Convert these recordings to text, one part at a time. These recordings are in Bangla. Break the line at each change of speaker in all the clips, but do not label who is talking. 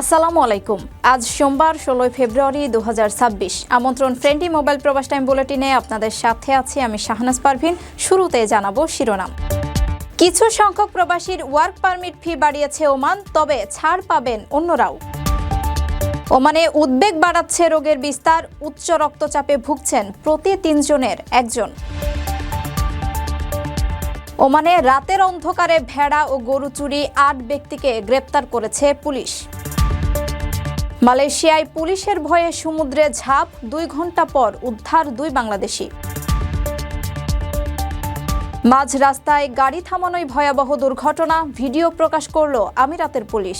আসসালামু আলাইকুম। আজ সোমবার, ষোলোই ফেব্রুয়ারি দুহাজার ছাব্বিশ। আমন্ত্রণ ফ্রেন্ডলি মোবাইল প্রবাস টাইম বুলেটিনে আপনাদের সাথে আছি আমি শাহনাজ পারভিন। শুরুতে জানাব শিরোনাম। কিছু সংখ্যক প্রবাসীর ওয়ার্ক পারমিট ফি বাড়িয়েছে ওমান, তবে ছাড় পাবেন অন্যরাও। ওমানে উদ্বেগ বাড়াচ্ছে রোগের বিস্তার, উচ্চ রক্তচাপে ভুগছেন প্রতি তিনজনের একজন। ওমানে রাতের অন্ধকারে ভেড়া ও গরু চুরি আট ব্যক্তিকে গ্রেপ্তার করেছে পুলিশ। মালয়েশিয়ায় পুলিশের ভয়ে সমুদ্রে ঝাঁপ, দুই ঘণ্টা পর উদ্ধার দুই বাংলাদেশি। মাঝ রাস্তায় গাড়ি থামানোই ভয়াবহ দুর্ঘটনা, ভিডিও প্রকাশ করল আমিরাতের পুলিশ।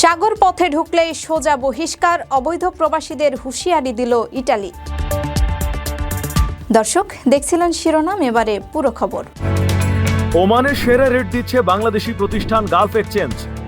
সাগর পথে ঢুকলেই সোজা বহিষ্কার, অবৈধ প্রবাসীদের হুঁশিয়ারি দিল ইটালি। দর্শক, দেখছিলেন শিরোনাম, এবারে পুরো খবর।
ওমানের সেরা রেট দিচ্ছে বাংলাদেশি প্রতিষ্ঠান গালফ এক্সচেঞ্জ।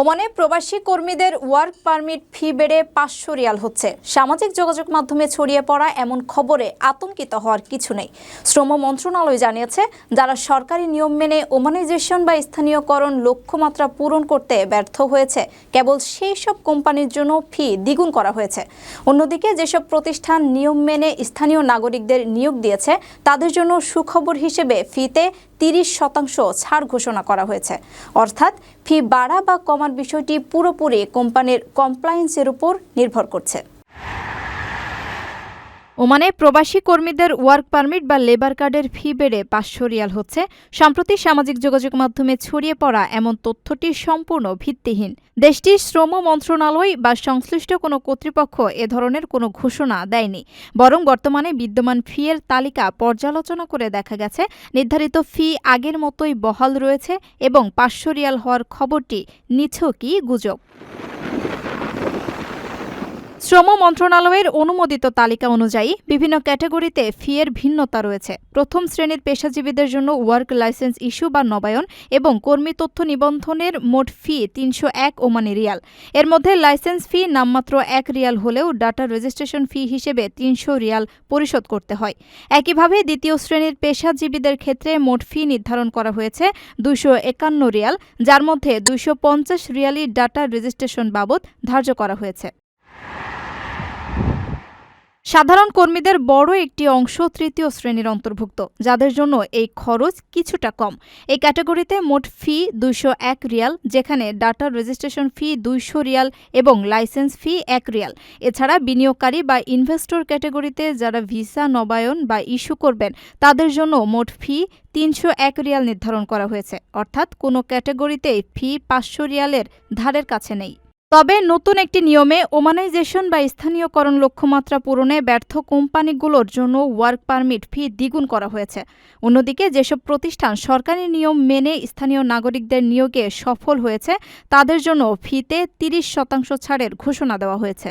ওমানে প্রবাসী কর্মীদের ওয়ার্ক পারমিট ফি বেড়ে পাঁচশো রিয়াল হচ্ছে। সামাজিক যোগাযোগ মাধ্যমে ছড়িয়ে পড়া এমন খবরে আতঙ্কিত হওয়ার কিছু নেই। শ্রম মন্ত্রণালয় জানিয়েছে, যারা সরকারি নিয়ম মেনে ওমানাইজেশন বা স্থানীয়করণ লক্ষ্যমাত্রা পূরণ করতে ব্যর্থ হয়েছে, কেবল সেই সব কোম্পানির জন্য ফি দ্বিগুণ করা হয়েছে। অন্যদিকে, যেসব প্রতিষ্ঠান নিয়ম মেনে স্থানীয় নাগরিকদের নিয়োগ দিয়েছে, তাদের জন্য সুখবর হিসেবে ফিতে তিরিশ শতাংশ ছাড় ঘোষণা করা হয়েছে। অর্থাৎ ফি বাড়া বা কমার বিষয়টি পুরোপুরি কোম্পানির কমপ্লায়েন্সের উপর নির্ভর করছে। ওমানে প্রবাসী কর্মীদের ওয়ার্ক পারমিট বা লেবার কার্ডের ফি বেড়ে পাঁচশো রিয়াল হচ্ছে। সম্প্রতি সামাজিক যোগাযোগ মাধ্যমে ছড়িয়ে পড়া এমন তথ্যটি সম্পূর্ণ ভিত্তিহীন। দেশটির শ্রম মন্ত্রণালয় বা সংশ্লিষ্ট কোনো কর্তৃপক্ষ এ ধরনের কোনো ঘোষণা দেয়নি। বরং বর্তমানে বিদ্যমান ফি এর তালিকা পর্যালোচনা করে দেখা গেছে, নির্ধারিত ফি আগের মতোই বহাল রয়েছে এবং পাঁচশো রিয়াল হওয়ার খবরটি নিছকই গুজব। শ্রম মন্ত্রণালয়ের অনুমোদিত তালিকা অনুযায়ী বিভিন্ন ক্যাটাগরিতে ফিয়ের ভিন্নতা রয়েছে। প্রথম শ্রেণির পেশাজীবীদের জন্য ওয়ার্ক লাইসেন্স ইস্যু বা নবায়ন এবং কর্মী তথ্য নিবন্ধনের মোট ফি তিনশো এক ওমানি রিয়াল। এর মধ্যে লাইসেন্স ফি নামমাত্র এক রিয়াল হলেও ডাটা রেজিস্ট্রেশন ফি হিসেবে তিনশো রিয়াল পরিশোধ করতে হয়। একইভাবে দ্বিতীয় শ্রেণির পেশাজীবীদের ক্ষেত্রে মোট ফি নির্ধারণ করা হয়েছে দুশো একান্ন রিয়াল, যার মধ্যে দুশো পঞ্চাশ রিয়ালই ডাটা রেজিস্ট্রেশন বাবদ ধার্য করা হয়েছে। সাধারণ কর্মীদের বড় একটি অংশ তৃতীয় শ্রেণির অন্তর্ভুক্ত, যাদের জন্য এই খরচ কিছুটা কম। এই ক্যাটাগরিতে মোট ফি দুইশো এক রিয়াল, যেখানে ডাটা রেজিস্ট্রেশন ফি দুইশো রিয়াল এবং লাইসেন্স ফি এক রিয়াল। এছাড়া বিনিয়োগকারী বা ইনভেস্টর ক্যাটাগরিতে যারা ভিসা, নবায়ন বা ইস্যু করবেন, তাদের জন্য মোট ফি তিনশো এক রিয়াল নির্ধারণ করা হয়েছে। অর্থাৎ কোনো ক্যাটাগরিতে ফি পাঁচশো রিয়ালের ধারের কাছে নেই। তবে নতুন একটি নিয়মে ওমানাইজেশন বা স্থানীয়করণ লক্ষ্যমাত্রা পূরণে ব্যর্থ কোম্পানিগুলোর জন্য ওয়ার্ক পারমিট ফি দ্বিগুণ করা হয়েছে। অন্যদিকে যেসব প্রতিষ্ঠান সরকারি নিয়ম মেনে স্থানীয় নাগরিকদের নিয়োগে সফল হয়েছে, তাদের জন্য ফিতে তিরিশ শতাংশ ছাড়ের ঘোষণা দেওয়া হয়েছে।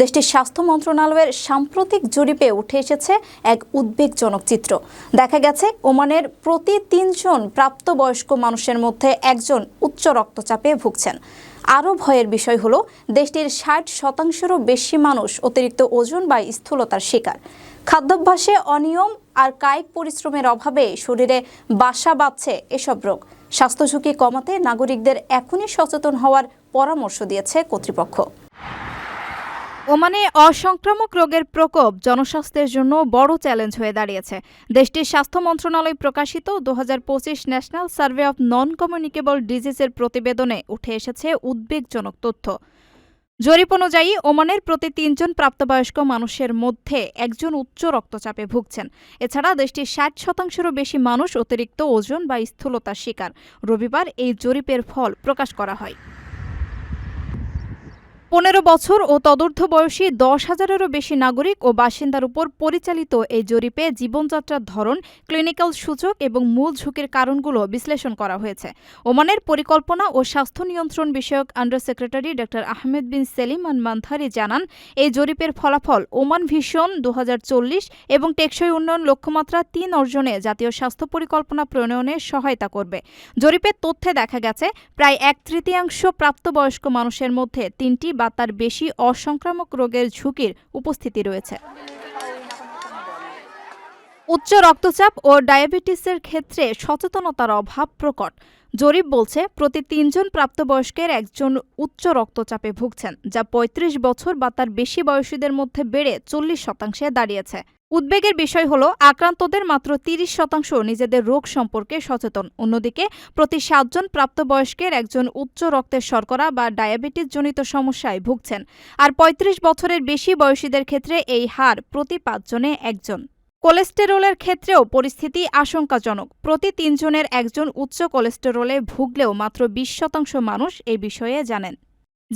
দেশটির স্বাস্থ্য মন্ত্রণালয়ের সাম্প্রতিক জরিপে উঠে এসেছে এক উদ্বেগজনক চিত্র। দেখা গেছে, ওমানের প্রতি তিনজন প্রাপ্তবয়স্ক মানুষের মধ্যে একজন উচ্চ রক্তচাপে ভুগছেন। আরও ভয়ের বিষয় হলো, দেশটির ষাট শতাংশেরও বেশি মানুষ অতিরিক্ত ওজন বা স্থূলতার শিকার। খাদ্যাভ্যাসে অনিয়ম আর কায়িক পরিশ্রমের অভাবে শরীরে বাসা বাঁধছে এসব রোগ। স্বাস্থ্য ঝুঁকি কমাতে নাগরিকদের এখনই সচেতন হওয়ার পরামর্শ দিয়েছে কর্তৃপক্ষ। ওমানে অসংক্রামক রোগের প্রকোপ জনস্বাস্থ্যের জন্য বড় চ্যালেঞ্জ হয়ে দাঁড়িয়েছে। দেশটির স্বাস্থ্য মন্ত্রণালয় প্রকাশিত দু হাজার পঁচিশ national survey of non communicable ডিজিজের প্রতিবেদনে উঠে এসেছে উদ্বেগজনক তথ্য। জরিপ অনুযায়ী, ওমানের প্রতি তিনজন প্রাপ্তবয়স্ক মানুষের মধ্যে একজন উচ্চ রক্তচাপে ভুগছেন। এছাড়া দেশটির ষাট শতাংশেরও বেশি মানুষ অতিরিক্ত ওজন বা স্থূলতার শিকার। রবিবার এই জরিপের ফল প্রকাশ করা হয়। পনেরো বছর ও তদূর্ধ্ব বয়সী দশ হাজারেরও বেশি নাগরিক ও বাসিন্দার উপর পরিচালিত এই জরিপে জীবনযাত্রার ধরন, ক্লিনিক্যাল সূচক এবং মূল ঝুঁকির কারণগুলো বিশ্লেষণ করা হয়েছে। ওমানের পরিকল্পনা ও স্বাস্থ্য নিয়ন্ত্রণ বিষয়ক আন্ডার সেক্রেটারি ড আহমেদ বিন সেলিম আন মান্থারি জানান, এই জরিপের ফলাফল ওমান ভিশন দু হাজার চল্লিশ এবং টেকসই উন্নয়ন লক্ষ্যমাত্রা তিন অর্জনে জাতীয় স্বাস্থ্য পরিকল্পনা প্রণয়নে সহায়তা করবে। জরিপের তথ্যে দেখা গেছে, প্রায় এক তৃতীয়াংশ প্রাপ্তবয়স্ক মানুষের মধ্যে তিনটি তার বেশি অসংক্রামক রোগের ঝুঁকির উপস্থিতি রয়েছে। উচ্চ রক্তচাপ ও ডায়াবেটিসের ক্ষেত্রে সচেতনতার অভাব প্রকট। জরিপ বলছে, প্রতি তিনজন প্রাপ্তবয়স্কের একজন উচ্চ রক্তচাপে ভুগছেন, যা ৩৫ বছর বা তার বেশি বয়সীদের মধ্যে বেড়ে চল্লিশ শতাংশে দাঁড়িয়েছে। উদ্বেগের বিষয় হল, আক্রান্তদের মাত্র তিরিশ শতাংশ নিজেদের রোগ সম্পর্কে সচেতন। অন্যদিকে, প্রতি সাতজন প্রাপ্তবয়স্কের একজন উচ্চ রক্তের শর্করা বা ডায়াবেটিস জনিত সমস্যায় ভুগছেন, আর ৩৫ বছরের বেশি বয়সীদের ক্ষেত্রে এই হার প্রতি পাঁচজনে একজন। কোলেস্টেরলের ক্ষেত্রেও পরিস্থিতি আশঙ্কাজনক। প্রতি তিনজনের একজন উচ্চ কোলেস্টেরলে ভুগলেও মাত্র বিশ শতাংশ মানুষ এই বিষয়ে জানেন।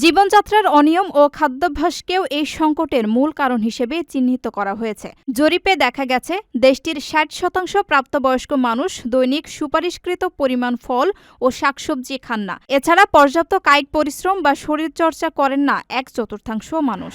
জীবনযাত্রার অনিয়ম ও খাদ্যাভ্যাসকেও এই সংকটের মূল কারণ হিসেবে চিহ্নিত করা হয়েছে। জরিপে দেখা গেছে, দেশটির ষাট শতাংশ প্রাপ্তবয়স্ক মানুষ দৈনিক সুপারিশকৃত পরিমাণ ফল ও শাকসবজি খান না। এছাড়া পর্যাপ্ত কায়িক পরিশ্রম বা শরীরচর্চা করেন না এক চতুর্থাংশ মানুষ।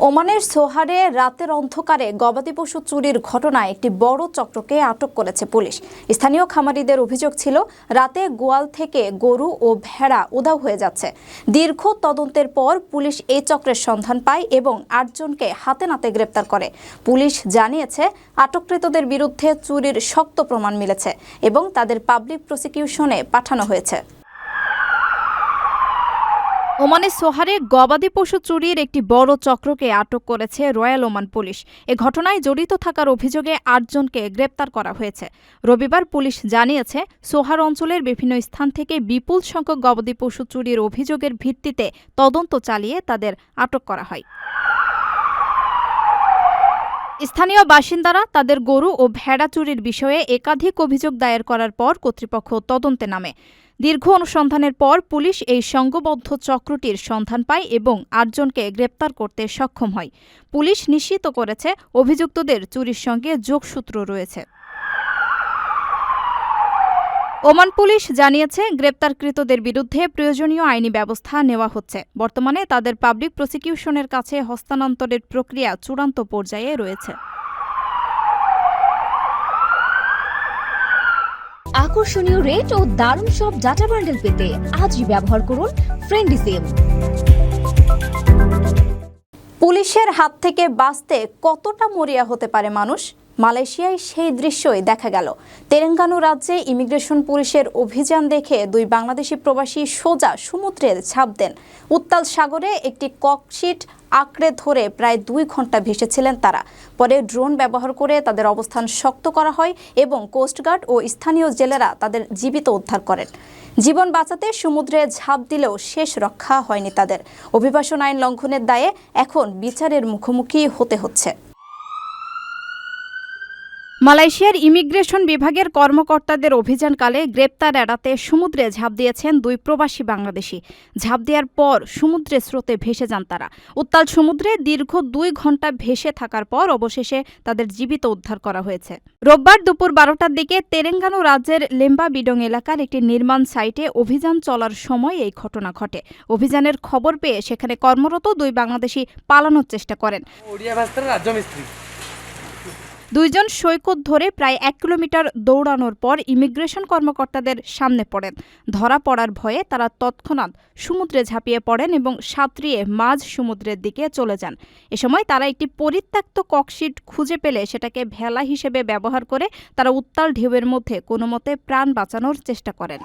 ওমানের সোহারে রাতের অন্ধকারে গবাদি পশু চুরির ঘটনায় একটি বড় চক্রকে আটক করেছে পুলিশ। স্থানীয় খামারিদের অভিযোগ ছিল, রাতে গোয়াল থেকে গরু ও ভেড়া উধাও হয়ে যাচ্ছে। দীর্ঘ তদন্তের পর পুলিশ এই চক্রের সন্ধান পায় এবং আটজনকে হাতে নাতে গ্রেপ্তার করে। পুলিশ জানিয়েছে, আটককৃতদের বিরুদ্ধে চুরির শক্ত প্রমাণ মিলেছে এবং তাদের পাবলিক প্রসিকিউশনে পাঠানো হয়েছে। ওমানে সোহারে গবাদি পশু চুরির একটি বড় চক্রকে আটক করেছে রয়্যাল ওমান পুলিশ। এ ঘটনায় জড়িত থাকার অভিযোগে আটজনকে গ্রেপ্তার করা হয়েছে। রবিবার পুলিশ জানিয়েছে, সোহার অঞ্চলের বিভিন্ন স্থান থেকে বিপুল সংখ্যক গবাদি পশু চুরির অভিযোগের ভিত্তিতে তদন্ত চালিয়ে তাদের আটক করা হয়। স্থানীয় বাসিন্দারা তাদের গরু ও ভেড়া চুরির বিষয়ে একাধিক অভিযোগ দায়ের করার পর কর্তৃপক্ষ তদন্তে নামে। দীর্ঘ অনুসন্ধানের পর পুলিশ এই সংঘবদ্ধ চক্রটির সন্ধান পায় এবং আটজনকে গ্রেপ্তার করতে সক্ষম হয়। পুলিশ নিশ্চিত করেছে, অভিযুক্তদের চুরির সঙ্গে যোগসূত্র রয়েছে। ওমান পুলিশ জানিয়েছে গ্রেপ্তারকৃতদের বিরুদ্ধে প্রয়োজনীয় আইনি ব্যবস্থা নেওয়া হচ্ছে। বর্তমানে তাদের পাবলিক প্রসিকিউশনের কাছে হস্তান্তরের প্রক্রিয়া চূড়ান্ত পর্যায়ে রয়েছে।
আকর্ষণীয় রেট ও দারুণ সব ডাটা বান্ডেল পেতে আজই ব্যবহার করুন ফ্রেন্ডি সিম
পুলিশের হাত থেকে বাঁচতে কতটা মরিয়া হতে পারে মানুষ? মালয়েশিয়ায় সেই দৃশ্যই দেখা গেল। তেলেঙ্গানু রাজ্যে ইমিগ্রেশন পুলিশের অভিযান দেখে দুই বাংলাদেশি প্রবাসী সোজা সমুদ্রে ঝাঁপ দেন। উত্তাল সাগরে একটি ককশিট আঁকড়ে ধরে প্রায় দুই ঘণ্টা ভেসেছিলেন তারা। পরে ড্রোন ব্যবহার করে তাদের অবস্থান শক্ত করা হয় এবং কোস্টগার্ড ও স্থানীয় জেলেরা তাদের জীবিত উদ্ধার করেন। জীবন বাঁচাতে সমুদ্রে ঝাঁপ দিলেও শেষ রক্ষা হয়নি তাদের। অভিবাসন আইন লঙ্ঘনের দায়ে এখন বিচারের মুখোমুখি হতে হচ্ছে। মালয়েশিয়ার ইমিগ্রেশন বিভাগের কর্মকর্তাদের অভিযানকালে গ্রেপ্তার এড়াতে সমুদ্রে ঝাঁপ দিয়েছেন দুই প্রবাসী বাংলাদেশি। ঝাঁপ দেওয়ার পর সমুদ্রে স্রোতে ভেসে যান তারা। উত্তাল সমুদ্রে দীর্ঘ দুই ঘণ্টা ভেসে থাকার পর অবশেষে তাদের জীবিত উদ্ধার করা হয়েছে। রোববার দুপুর বারোটার দিকে তেলেঙ্গানো রাজ্যের লেম্বা বিডং এলাকার একটি নির্মাণ সাইটে অভিযান চলার সময় এই ঘটনা ঘটে। অভিযানের খবর পেয়ে সেখানে কর্মরত দুই বাংলাদেশি পালানোর চেষ্টা করেন।
রাজ্য
দুইজন সৈকত ধরে প্রায় এক কিলোমিটার দৌড়ানোর পর ইমিগ্রেশন কর্মকর্তাদের সামনে পড়েন। ধরা পড়ার ভয়ে তারা তৎক্ষণাৎ সমুদ্রে ঝাঁপিয়ে পড়েন এবং সাঁতরিয়ে মাঝ সমুদ্রের দিকে চলে যান। এ সময় তারা একটি পরিত্যক্ত ককশিট খুঁজে পেলে সেটাকে ভেলা হিসেবে ব্যবহার করে তারা উত্তাল ঢেউয়ের মধ্যে কোনো মতে প্রাণ বাঁচানোর চেষ্টা করেন।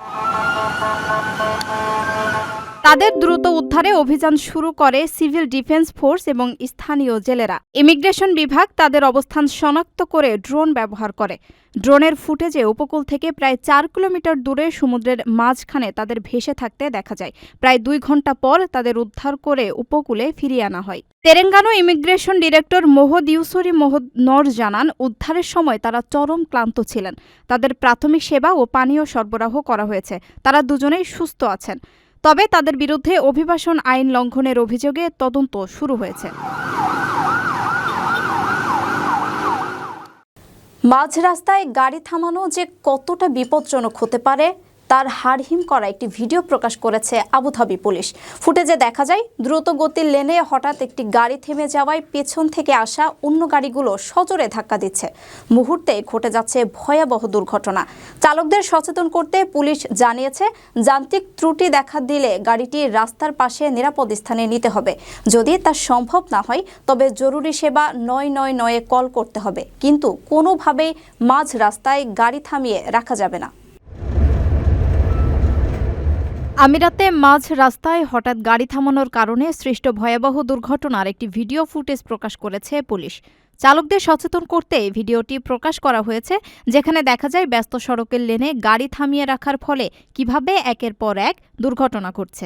তাদের দ্রুত উদ্ধারে অভিযান শুরু করে সিভিল ডিফেন্স ফোর্স এবং স্থানীয় জেলেরা। ইমিগ্রেশন বিভাগ তাদের অবস্থান শনাক্ত করে ড্রোন ব্যবহার করে। ড্রোনের ফুটেজে উপকূল থেকে প্রায় চার কিলোমিটার দূরে সমুদ্রের মাঝখানে তাদের ভেসে থাকতে দেখা যায়। প্রায় দুই ঘণ্টা পর তাদের উদ্ধার করে উপকূলে ফিরিয়ে আনা হয়। Terengganu immigration director Mohd Yusri Mohd Nor জানান, উদ্ধারের সময় তারা চরম ক্লান্ত ছিলেন। তাদের প্রাথমিক সেবা ও পানীয় সরবরাহ করা হয়েছে। তারা দুজনেই সুস্থ আছেন। তবে তাদের বিরুদ্ধে অভিবাসন আইন লঙ্ঘনের অভিযোগে তদন্ত শুরু হয়েছে।
মাঝ রাস্তায় গাড়ি থামানো যে কতটা বিপজ্জনক হতে পারে তার হাড়হিম করা একটি ভিডিও প্রকাশ করেছে আবুধাবি পুলিশ। ফুটেজে দেখা যায় দ্রুত গতির লেনে হঠাৎ একটি গাড়ি থেমে যাওয়ায় পেছন থেকে আসা অন্য গাড়িগুলো সজোরে ধাক্কা দিচ্ছে। মুহূর্তে ঘটে যাচ্ছে ভয়াবহ দুর্ঘটনা। চালকদের সচেতন করতে পুলিশ জানিয়েছে, যান্ত্রিক ত্রুটি দেখা দিলে গাড়িটি রাস্তার পাশে নিরাপদ স্থানে নিতে হবে। যদি তা সম্ভব না হয়, তবে জরুরি সেবা নয় নয় নয়ে কল করতে হবে। কিন্তু কোনোভাবেই মাঝ রাস্তায় গাড়ি থামিয়ে রাখা যাবে না।
আমিরাতে মাঝ রাস্তায় হঠাৎ গাড়ি থামানোর কারণে সৃষ্ট ভয়াবহ দুর্ঘটনার একটি ভিডিও ফুটেজ প্রকাশ করেছে পুলিশ। চালকদের সচেতন করতে ভিডিওটি প্রকাশ করা হয়েছে, যেখানে দেখা যায় ব্যস্ত সড়কের লেনে গাড়ি থামিয়ে রাখার ফলে কীভাবে একের পর এক দুর্ঘটনা ঘটছে।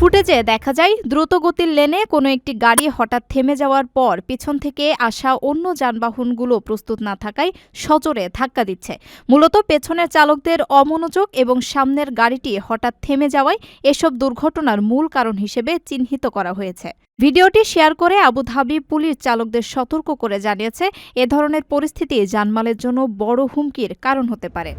ফুটেজে দেখা যায়, দ্রুতগতির লেনে কোনো একটি গাড়ি হঠাৎ থেমে যাওয়ার পর পিছন থেকে আসা অন্য যানবাহনগুলো প্রস্তুত না থাকায় সজোরে ধাক্কা দিচ্ছে। মূলত পেছনের চালকদের অমনোযোগ এবং সামনের গাড়িটি হঠাৎ থেমে যাওয়ায় এসব দুর্ঘটনার মূল কারণ হিসেবে চিহ্নিত করা হয়েছে। ভিডিওটি শেয়ার করে আবুধাবি পুলিশ চালকদের সতর্ক করে জানিয়েছে, এ ধরনের পরিস্থিতি জানমালের জন্য বড় হুমকির কারণ হতে পারে।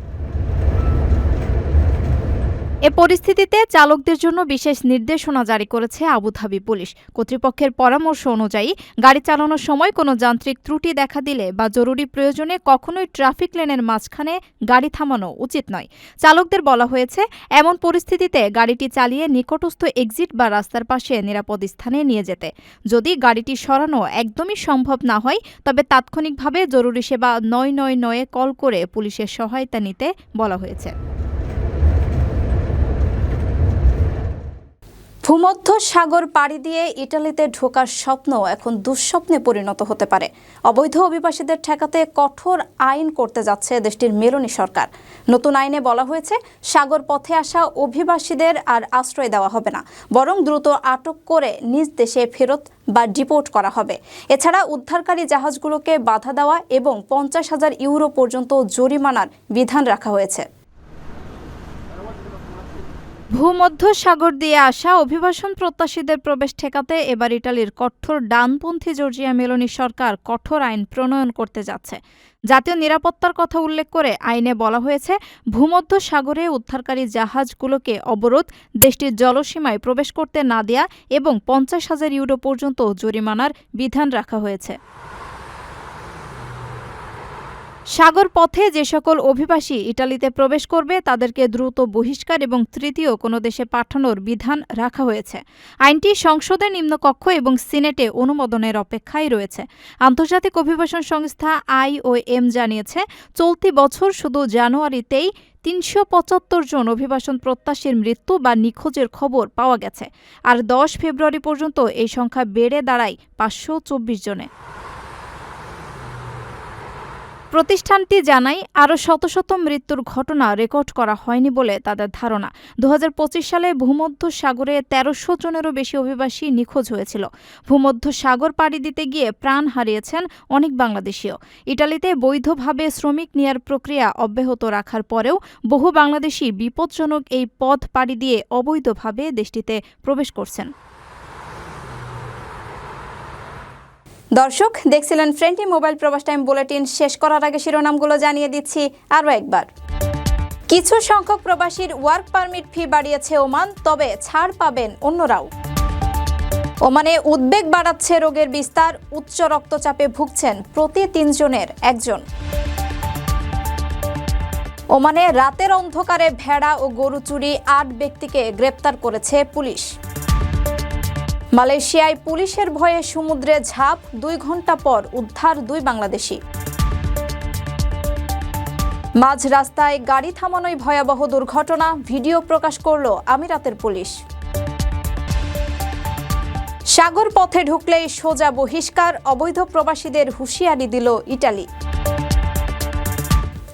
এ পরিস্থিতিতে চালকদের জন্য বিশেষ নির্দেশনা জারি করেছে আবুধাবি পুলিশ। কর্তৃপক্ষের পরামর্শ অনুযায়ী গাড়ি চালানোর সময় কোনো যান্ত্রিক ত্রুটি দেখা দিলে বা জরুরি প্রয়োজনে কখনোই ট্রাফিক লেনের মাঝখানে গাড়ি থামানো উচিত নয়। চালকদের বলা হয়েছে, এমন পরিস্থিতিতে গাড়িটি চালিয়ে নিকটস্থ এক্সিট বা রাস্তার পাশে নিরাপদ স্থানে নিয়ে যেতে। যদি গাড়িটি সরানো একদমই সম্ভব না হয়, তবে তাৎক্ষণিকভাবে জরুরি সেবা নয় নয় নয়ে কল করে পুলিশের সহায়তা নিতে বলা হয়েছে।
ভূমধ্য সাগর পাড়ি দিয়ে ইটালিতে ঢোকার স্বপ্ন এখন দুঃস্বপ্নে পরিণত হতে পারে। অবৈধ অভিবাসীদের ঠেকাতে কঠোর আইন করতে যাচ্ছে দেশটির মেলনি সরকার। নতুন আইনে বলা হয়েছে, সাগর পথে আসা অভিবাসীদের আর আশ্রয় দেওয়া হবে না, বরং দ্রুত আটক করে নিজ দেশে ফেরত বা ডিপোর্ট করা হবে। এছাড়া উদ্ধারকারী জাহাজগুলোকে বাধা দেওয়া এবং পঞ্চাশ হাজার ইউরো পর্যন্ত জরিমানার বিধান রাখা হয়েছে।
ভূমধ্য সাগর দিয়ে আসা অভিবাসন প্রত্যাশীদের প্রবেশ ঠেকাতে এবার ইটালির কঠোর ডানপন্থী জর্জিয়া মেলোনি সরকার কঠোর আইন প্রণয়ন করতে যাচ্ছে। জাতীয় নিরাপত্তার কথা উল্লেখ করে আইনে বলা হয়েছে ভূমধ্য সাগরে উদ্ধারকারী জাহাজগুলোকে অবরোধ, দেশটির জলসীমায় প্রবেশ করতে না দেয়া এবং পঞ্চাশ হাজার ইউরো পর্যন্ত জরিমানার বিধান রাখা হয়েছে। সাগর পথে যে সকল অভিবাসী ইটালিতে প্রবেশ করবে, তাদেরকে দ্রুত বহিষ্কার এবং তৃতীয় কোনো দেশে পাঠানোর বিধান রাখা হয়েছে। আইনটি সংসদে নিম্নকক্ষ এবং সিনেটে অনুমোদনের অপেক্ষায় রয়েছে। আন্তর্জাতিক অভিবাসন সংস্থা আইওএম জানিয়েছে, চলতি বছর শুধু জানুয়ারিতেই তিনশো পঁচাত্তর জন অভিবাসন প্রত্যাশীর মৃত্যু বা নিখোঁজের খবর পাওয়া গেছে। আর দশ ফেব্রুয়ারি পর্যন্ত এই সংখ্যা বেড়ে দাঁড়ায় পাঁচশো চব্বিশ জনে। প্রতিষ্ঠানটি জানায়, আরও শত শত মৃত্যুর ঘটনা রেকর্ড করা হয়নি বলে তাদের ধারণা। দু হাজার পঁচিশ সালে ভূমধ্য সাগরে তেরোশো জনেরও বেশি অভিবাসী নিখোঁজ হয়েছিল। ভূমধ্য সাগর পাড়ি দিতে গিয়ে প্রাণ হারিয়েছেন অনেক বাংলাদেশীয় ইটালিতে বৈধভাবে শ্রমিক নেয়ার প্রক্রিয়া অব্যাহত রাখার পরেও বহু বাংলাদেশি বিপজ্জনক এই পথ পাড়ি দিয়ে অবৈধভাবে দেশটিতে প্রবেশ করছেন।
দর্শক, দেখছিলেন ফ্রেন্ডলি মোবাইল প্রবাস টাইম বুলেটিন। শেষ করার আগে শিরোনামগুলো জানিয়ে দিচ্ছি আরও একবার। কিছু সংখ্যক প্রবাসীর ওয়ার্ক পারমিট ফি বাড়িয়েছে ওমান, তবে ছাড় পাবেন অন্যরাও। ওমানে উদ্বেগ বাড়াচ্ছে রোগের বিস্তার, উচ্চ রক্তচাপে ভুগছেন প্রতি তিনজনের একজন। ওমানে রাতের অন্ধকারে ভেড়া ও গরু চুরি আট ব্যক্তিকে গ্রেপ্তার করেছে পুলিশ। মালয়েশিয়ায় পুলিশের ভয়ে সমুদ্রে ঝাঁপ, দুই ঘণ্টা পর উদ্ধার দুই বাংলাদেশি।
মাঝ রাস্তায় গাড়ি থামানোই ভয়াবহ দুর্ঘটনা, ভিডিও প্রকাশ করল আমিরাতের পুলিশ। সাগর পথে ঢুকলেই সোজা বহিষ্কার, অবৈধ প্রবাসীদের হুঁশিয়ারি দিল ইটালি।